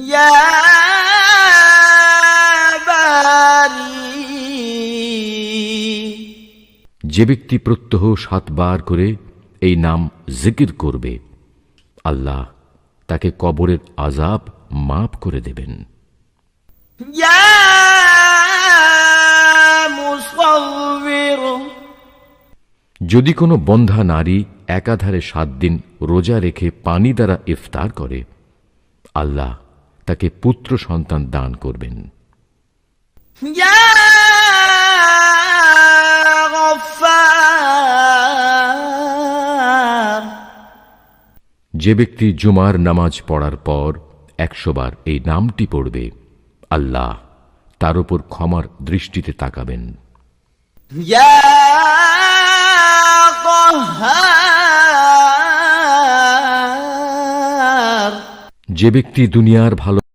يا যে ব্যক্তি প্রত্যহ সাতবার করে এই নাম জিকির করবে আল্লাহ তাকে কবরের আজাব মাফ করে দেবেন। যদি কোনো বন্ধা নারী একাধারে সাত দিন রোজা রেখে পানি দ্বারা ইফতার করে আল্লাহ তাকে পুত্র সন্তান দান করবেন। যে ব্যক্তি জুমার নামাজ পড়ার পর একশোবার এই নামটি পড়বে আল্লাহ তার উপর ক্ষমার দৃষ্টিতে তাকাবেন। ইয়া যে ব্যক্তি দুনিয়ার ভালো